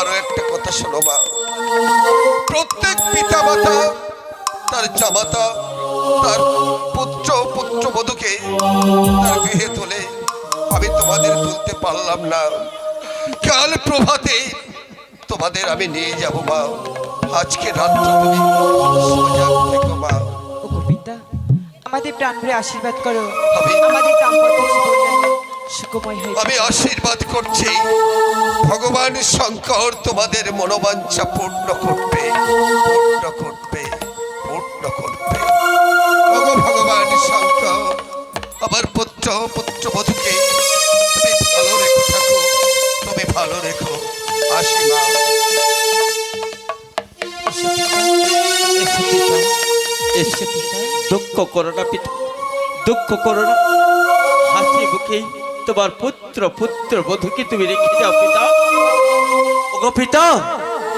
আরও একটা কথা শোনো মা। প্রত্যেক পিতা মাতা তার জামাতা তার পুত্র পুত্র বধূকে তার গৃহে তোলে আমি তোমাদের তুলতে পারলাম না। কাল প্রভাতে তোমাদের আমি নিয়ে যাব মা। আজকে রাত্র তুমি সজাগ থেকো মা। আমাদের প্রাণ ভরে আশীর্বাদ করো। আমাদের দাম্পত্য জীবন আমি আশীর্বাদ করছি। ভগবান শঙ্কর তোমাদের মনোবাঞ্ছা পূর্ণ করবে পূর্ণ করবে পূর্ণ করবে। ভগবান শঙ্কর আমার পুত্র পুত্র বধূকে তুমি ভালো রেখো থাকো। তুমি ভালো রেখো। পিতা। দুঃখ করো না পিতা দুঃখ করো না। হাসি মুখে তোমার পুত্র পুত্র বধূকে তুমি রেখে যাও পিতা। ওগো পিতা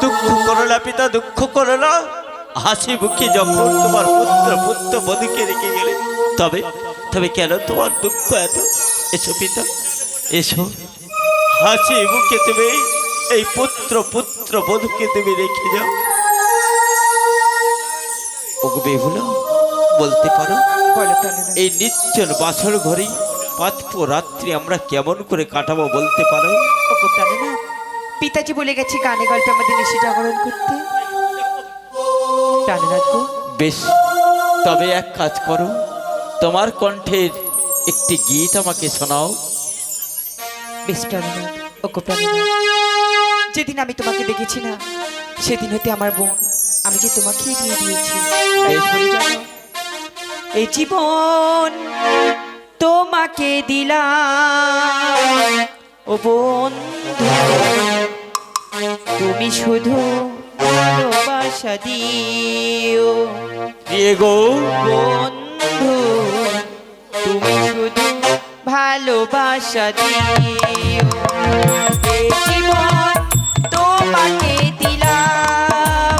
দুঃখ করো না পিতা দুঃখ করো না হাসি মুখে যখন তোমার পুত্র পুত্র বধূকে রেখে গেলে তবে তবে কেন তোমার দুঃখ এত? এসো পিতা এসো। হাসি মুখে তুমি এই পুত্র পুত্র বধুকে তুমি রেখে যাও। ওগো বেহুলা বলতে পারো এই নির্জন বাসর ঘরেই পাঁচপ রাত্রি আমরা কেমন করে কাটাবো বলতে পারো? পিতাজি বলে গেছে গানে গল্পে আমাদের নিশি জাগরণ করতে। প্রাণনাথ গো। বেশ তবে এক কাজ করো। তোমার কণ্ঠের একটি গীত আমাকে শোনাও। বেশ প্রাণনাথ ও প্রাণনাথ যেদিন আমি তোমাকে দেখেছি না সেদিন হতে আমার বোন আমি যে তোমাকে দিয়ে দিয়েছি। এই জীবন তোমাকে দিলাম। ও বন্ধু তুমি শুধু ভালোবাসা দিও। গো। বন্ধু তুমি শুধু ভালোবাসা দিও। জীবন তোমাকে দিলাম।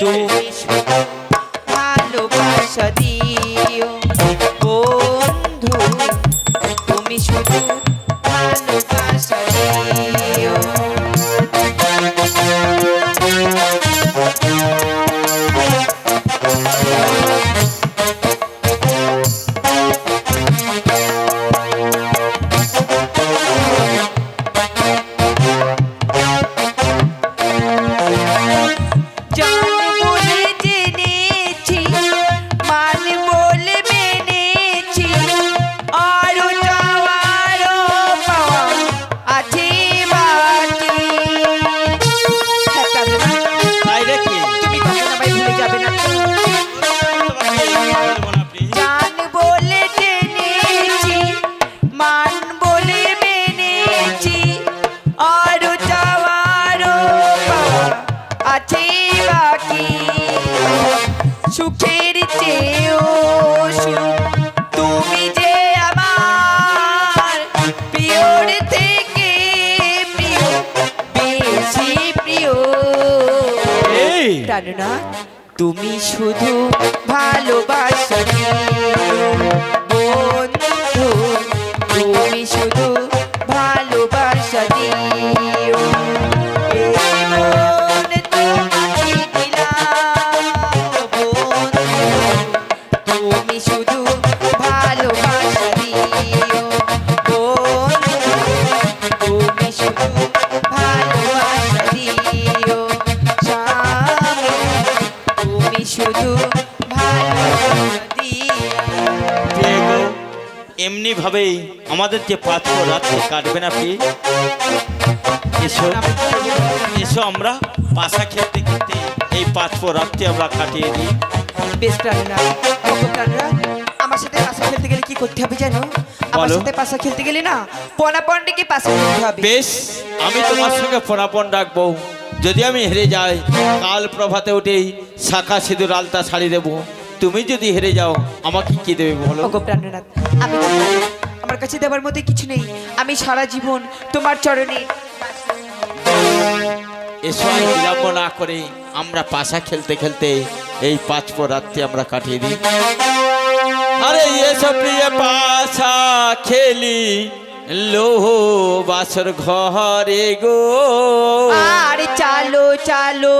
তুমি শুধু ভালোবাসা দিও। তুমি শুধু ভালোবাসা তুমি শুধু ভালোবাসা যে পাঁচ রাত্রি কাটবে না এসো এসো আমরা পাশা খেলতে খেলতে এই পাঁচ রাত্রি আমরা কাটিয়ে দিই। বেশ প্রাণনা আমার সাথে পাশা খেলতে গেলে কি করতে হবে জানো? আমার সাথে পাশা খেলতে গেলে না পাশা খেলতে হবে। বেশ আমি তোমার সঙ্গে ফোনাপন রাখব। যদি আমি হেরে যাই কাল প্রভাতে উঠেই শাখা সিঁদুর আলতা শাড়ি দেবো। তুমি যদি হেরে যাও আমাকে কি দেবে বলো? আমি কাছে দেওয়ার মতো কিছু নেই। আমি সারা জীবন তোমার চরণে এসো আর বিলম্ব না করে আমরা পাশা খেলতে খেলতে এই পাঁচ রাত্রি আমরা কাটিয়ে দিই। আরে এসো প্রিয় পাশা খেলি লোহ বাসর ঘরে গো। আরে চালো চালো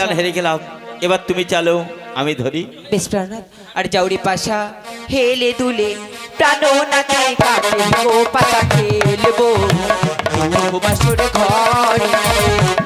দেখতে দেখতে হেরে গেলাম। এবার তুমি চালো আমি ধরি। বেশ প্রাণনাথ আর জাউরি পাশা হেলে দুলে প্রাণনাথে পাতা খেলব। ঘরে।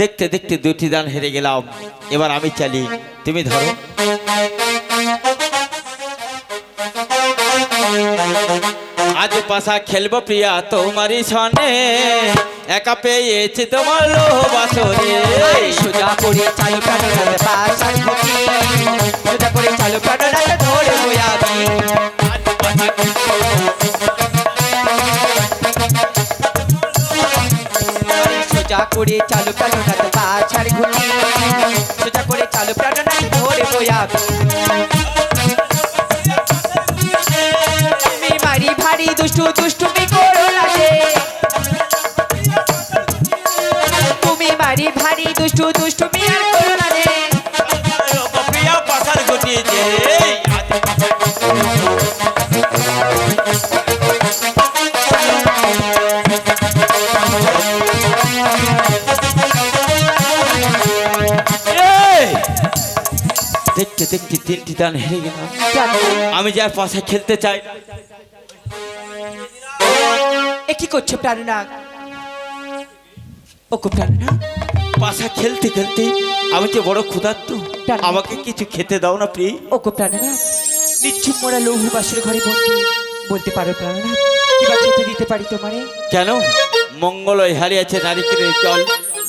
দেখতে দেখতে দুটি দান হেরে গেলাম। এবার আমি চালি, তুমি ধরো। আজ পাশা খেলব প্রিয়া, তোমারই সনে। একা পেয়েছি তোমার লোহ বাসরে সোজা করে চালু পাশার ঘটি সোজা করে চালু প্রাণনাথ ধরে বয়াবি সোজা করে চালু প্রাণনাথ পাশার ঘটি সোজা করে চালু প্রাণনাথ ধরে তুমি মারি ভারী দুষ্টু দুষ্টু করো না রে প্রিয়া পাশার এই! দেখতে দেখতে তিনটি দান হেরে গেলাম আমি যার পাশে খেলতে চাই এ কি করছ প্রাণনাথ ওকে প্রাণনাথ পাশা খেলতে খেলতে আমি যে বড় ক্ষুধার্ত আমাকে কিছু খেতে দাও না প্রিয়। ওকে প্রাণনাথ নিচ্ছুম মোরা লৌহ বাসুর ঘরে বন্দি বলতে পারো প্রাণনাথ কিবা খেতে দিতে পারি তোমারে? কেন? মঙ্গলয় হারিয়েছে নারিকেলের জল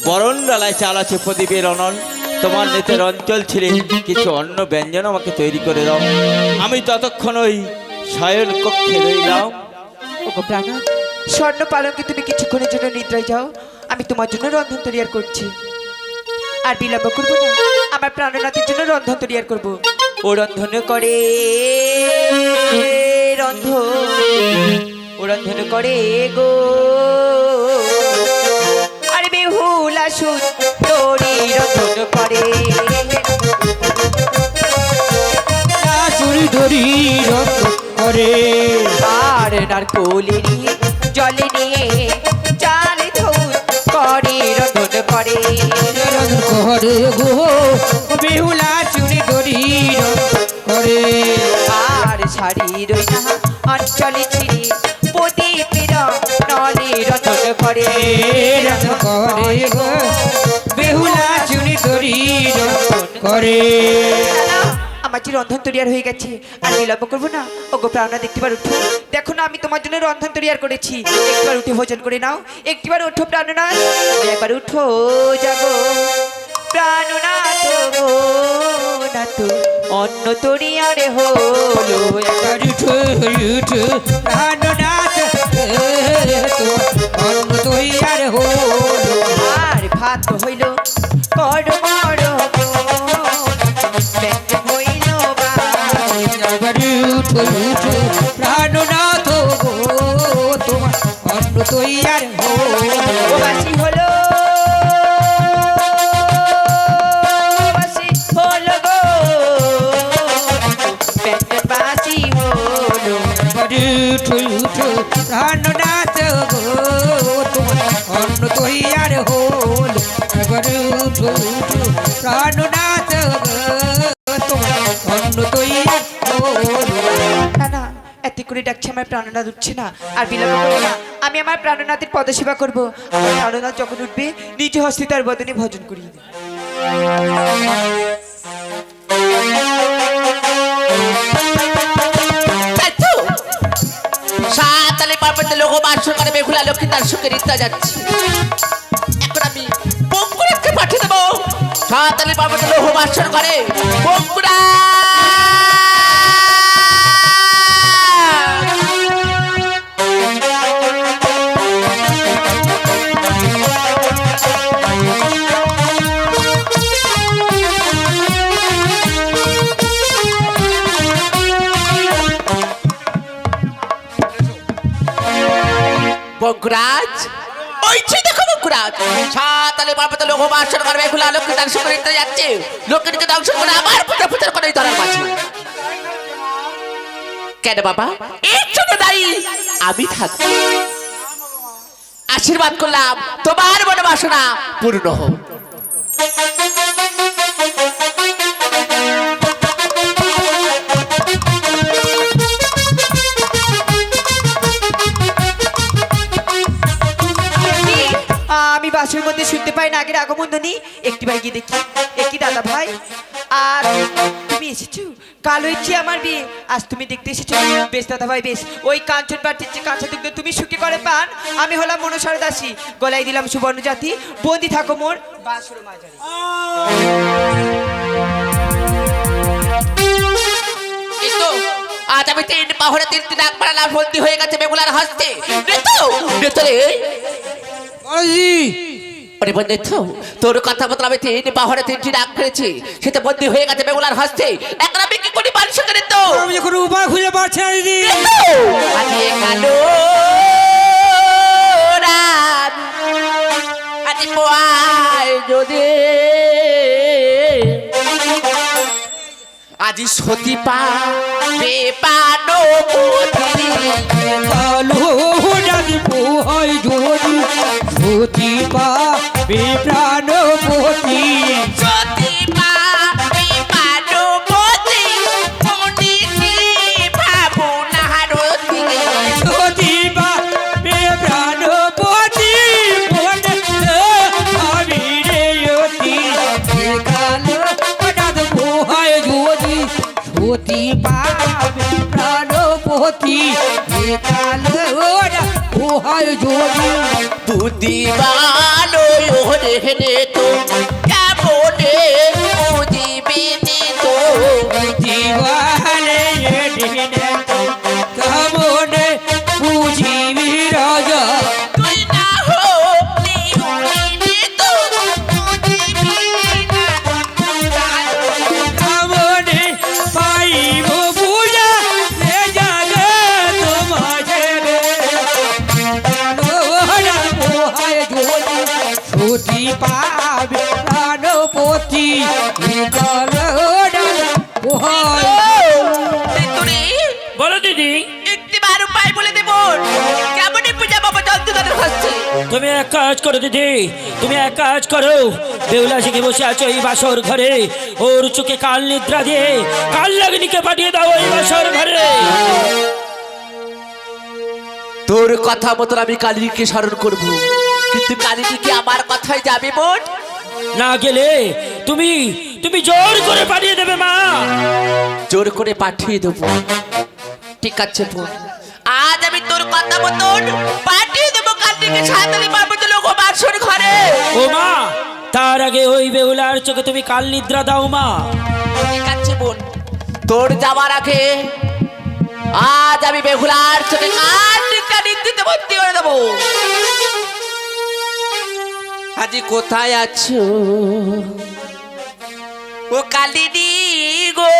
বরণ ডালায় চাল আছে প্রদীপের অনল। তোমার নেতের অঞ্চল ছেড়ে কিছু অন্য ব্যঞ্জন আমাকে তৈরি করে দাও। আমি ততক্ষণ ওই শয়ন কক্ষে রইলাম। ওগো প্রাণনাথ স্বর্ণ পালঙ্কে তুমি কিছুক্ষণের জন্য নিদ্রায় যাও। আমি তোমার জন্য রন্ধন তৈয়ার করছি। আর বিলম্ব করব না আমার প্রাণনাথের জন্য রন্ধন তৈয়ার করব। ও রন্ধন করে রন্ধ ও রন্ধন করে গো। আরে বেহুলা সুন্দরী রন্ধন করে। ধরি রক্ত করে। আর নারকোলে নিয়ে জলে নিয়ে করে। করে গো বেহুলা চুড়ি ধরি করে আর শাড়ি রইনা অঞ্চলে ছিড়ি প্রদীপের নলে রতন করে রঙ করে গো। বেহুলা চুড়ি ধরি রক্ত করে আমার যে রন্ধন তৈয়ার হয়ে গেছে। আর বিলম্ব করব না। ওগো প্রাণনা দেখতেবার উঠো। দেখো না, আমি তোমার জন্য রন্ধন তৈয়ার করেছি। একবার উঠে ভোজন করে নাও। একবার উঠো প্রাণনাথ তরিয়ারে একবার উঠো উঠো। প্রাণনাথ অন্য তৈয়ার হলো আর ভাত হইল উঠো প্রাণনাথ গো তোমার অন্ন তৈয়ার হলো বাসি হলো প্রাণনাথ এত করে ডাকছে, আমার প্রাণনাথ উঠছে না। আর বিলম্ব করব না, আমি আমার প্রাণনাথের পদসেবা করব। আমার প্রাণনাথ যখন উঠবে, নিজ হস্তে তার বদনে ভজন করিয়ে সাতালে পার্বত্য লোক বাসর করে বেহুলা লক্ষ্মী তার সুখে রিক্তা যাচ্ছে। এখন আমি বঙ্কুরাকে পাঠিয়ে দেবো। সাতালে পার্বত্য লোক বাসর করে বঙ্কুরা বঙ্কুরাজ ওই যে দেখো সাতালে তো লোক বাসর করে বেহুলা লক্ষ্মী তার সুখে রিক্তা যাচ্ছে। লোকেরকে দাংশ করে আবার পুজো পুজো করে ধরার মাঝে। কেন বাবা? এর জন্য দায়ী। আমি থাকব। আশীর্বাদ করলাম। তোমার মনোবাসনা পূর্ণ হোক। বাসের মধ্যে শুনতে পাই না আগের আগমনী একটি ভাই গিয়ে দেখি একটি দাদা ভাই। আর তুমি এসেছ? কাল হয়েছে আমার বিয়ে। আজ তুমি দেখতে এসেছ। বেশ দাদা ভাই বেশ। ওই কাঞ্চন পাঠির যে কাঁচা দুগ্ধ তুমি সুখে করে পান। আমি হলাম মনসার দাসী। গলায় দিলাম সুবর্ণ জাতি। বন্দি থাকো মোর বাসুর মাঝারে। আজ আমি তিন পাহরে তিন তিন ডাক মারালাম বন্দি হয়ে গেছে বেগুলার হস্তে। রে। আরে বন্ধু তো তোর কথা মতো আমি তিন পাহরে তিনটি ডাক করেছি। সেটা বন্দি হয়ে গেছে বেগুলার হস্তে। এখন আমি কি করি মানুষ করে তো আমি এখন উপায় খুঁজে পাচ্ছি না। দিদি আজি কালো রাত। আজি পোয়াই যদি। আজি সতী পা বেপানো পুতি কালো জানি পোহাই যদি। সতী পা বিপ্রাণ পতি সতী পা বেপানো পুতি ভাবু নাহারতি সতী পা বিপ্রাণ পতি আমি রে অতি কালো জানি পোহাই যদি সতী রে রে তো বলো দিদি। একটিবার উপায় বলে দেব কেমন পূজা বাবা জলদি হচ্ছে? তুমি এক কাজ করো দিদি তুমি এক কাজ করো। বেউলা শিখে বসে আছো এই বাসর ঘরে। ওর চোখে কাল নিদ্রা দিয়ে কাল লাগনিকে পাঠিয়ে দাও এই বাসর ঘরে। তোর কথা মতন আমি কালিনীকে স্মরণ করব। কিন্তু কালিনী কি আমার কথায় যাবে বোন না গেলে তুমি তুমি জোর করে পাঠিয়ে দেবে মা। জোর করে পাঠিয়ে দেবো। ঠিক আছে বোন আজ আমি তোর কথা মতন পাঠিয়ে দেবো কালিনীকে সাঁতালি পার্বত্য লোক বাসর ঘরে। ও মা তার আগে ওই বেহুলার চোখে তুমি কাল নিদ্রা দাও মা। ঠিক আছে বোন তোর যাওয়ার আগে আজ আমি বেহুলার চোখে কালিকা নিতে ভর্তি করে দেবো। আজি কোথায় আছো? ও কালিনী গো।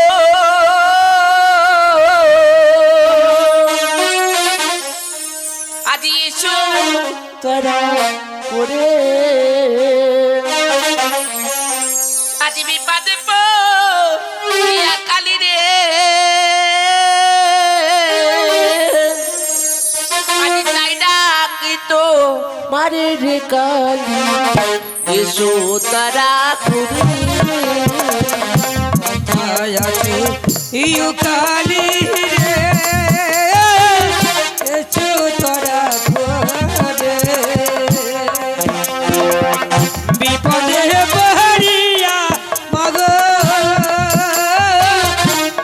আজি এসো তোরা করে। আজি বিপাদে পিয়া কালি রে। আজি তাই ডাকি তো মারে রে কালি। এসো তারা করে। আছে। ইউ কালি রে। এসো তোরা ঘরে। বিপদে পহরিয়া মগ।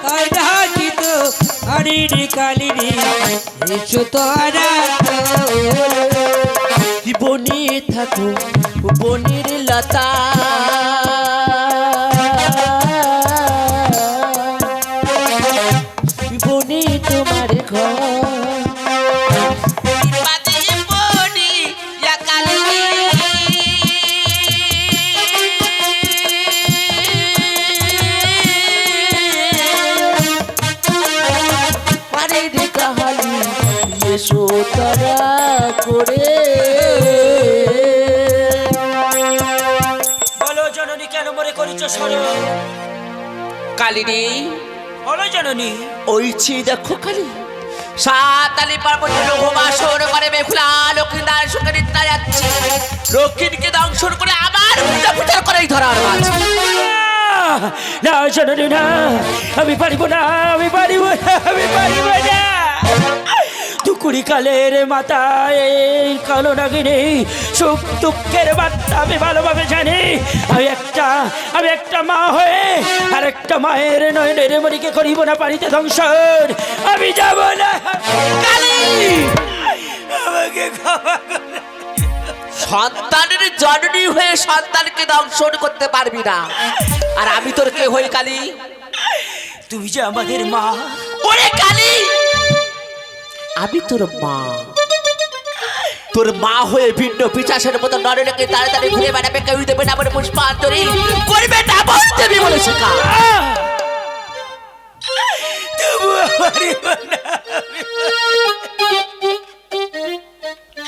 তাই ডাকিত হরিণী কালিনী এসো তোরা ঘরে। থাকো বনের লতা। তারা করে। বলো জননী কেন মনে করিছ স্মরণ কালিনী বলো জননী। ওইছি দেখো কালি। সাতালি পার্বত্য লোকবাসন করে বেখুলা লক্ষ্মী দান সঙ্গে নিত্যা যাচ্ছে। লক্ষ্মীকে দংশন করে আবার পূজা পূজা করেই ধরার মাছ! না জননী না আমি পারিব না আমি পারিব না আমি পারিব না। দুকুড়ি কালের মাথায় কালো নাগিনী সুখ দুঃখের বার্তা আমি ভালোভাবে জানি। আমি একটা আমি একটা মা হয়ে আর একটা মায়ের নয়নের মরিকে করিব না পারিতে ধ্বংসন আমি যাব না। কালী! আমাকে ক্ষমা করো। সন্তানের জননী হয়ে সন্তানকে দংশন করতে পারবি না। আর আমি তোর কে হই কালী? তুমি যে আমাদের মা। ওরে কালী! আমি তোর মা। তোর মা হয়ে ভিন্ন পিচাসের মতো নরনাকে তাড়াতাড়ি ঘুরে বেড়াবে কেউ দেবে না বলে পুষ্পান্তরী করবে না বলতে আমি বলেছে কা না।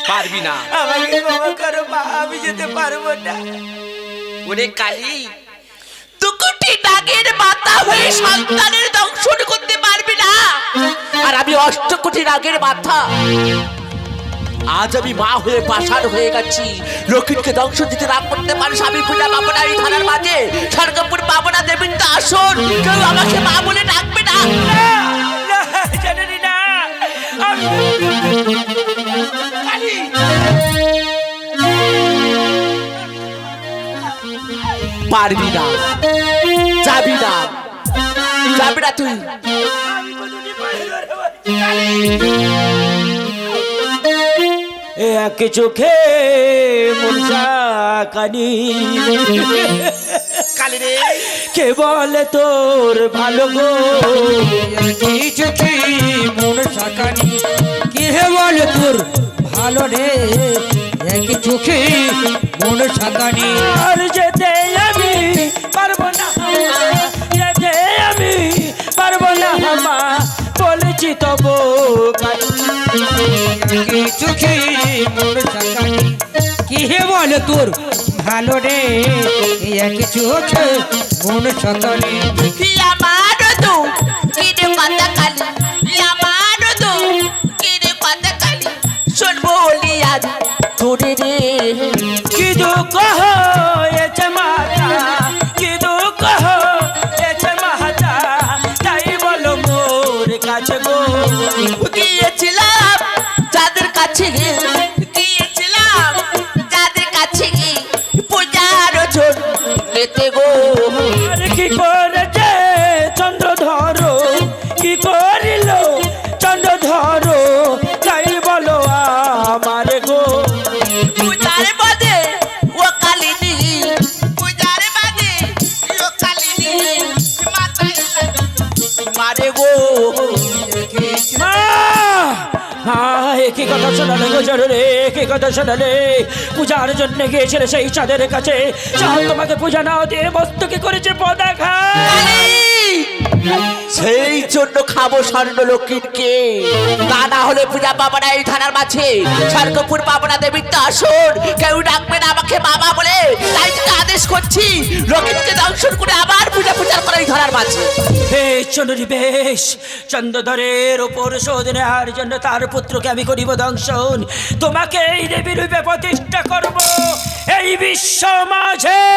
পারবি না। আমাকে ক্ষমা করো মা আমি যেতে পারব না। ওরে কালী তুকুটি নাগের মাথা হয়ে সন্তানের দংশন করতে পারবি না। আর আমি অষ্টকোটি নাগের মাথা আজ আমি মা হয়ে পাষাণ হয়ে গেছি। লক্ষ্মীকে ধ্বংস দিতে না করতে পারিস, আমি পূজা পাবো না এই থানার মাঝে। স্বর্গপুর পাবো না দেবীর তো আসন। কেউ আমাকে মা বলে ডাকবে না। পারবি না। যাবি না। যাবি না তুই। এক চোখে মুরসা কানি। কে বলে তোর ভালো গো? কিছু কি মন সাকানি কে বল তোর ভালো রে? এক চোখে মন সাকানি আর যেতে তোর ভালো রে এক চোখে মন সাকানি আমার তো কিরে কথা কালি আমার তো কিরে কথা কালি শুনব বলি আজ তোরে রে। কি দুঃখ হয়েছে মাতা কি দুঃখ হয়েছে মাতা তাই বলো মোর কাছে গো। কথা শোনালে পূজার জন্য গিয়েছিলে সেই চাঁদের কাছে। চাঁদ তোমাকে পূজা নাও দিয়ে মস্তকে করেছে পদাঘা সেই জন্য খাব স্বর্ণ লক্ষ্মীকে তা না হলে পূজা পাবো না এই থানার মাঝে। স্বর্গপুর পাবো না দেবীর তো আসুন কেউ ডাকবে না আমাকে বাবা বলে। তাই থেকে আদেশ করছি রকিতকে দংশন করে আবার পূজা পূজা করা এই ধরার মাঝে। বেশ চন্দ্রী বেশ চন্দ্রধরের ওপর শোধ নেওয়ার জন্য তার পুত্রকে আমি করিব দংশন। তোমাকে এই দেবী রূপে প্রতিষ্ঠা করব এই বিশ্ব মাঝে।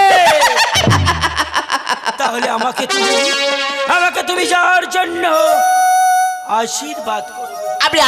তাহলে আমাকে তুমি আমাকে তুমি যাওয়ার জন্য আশীর্বাদ আপনি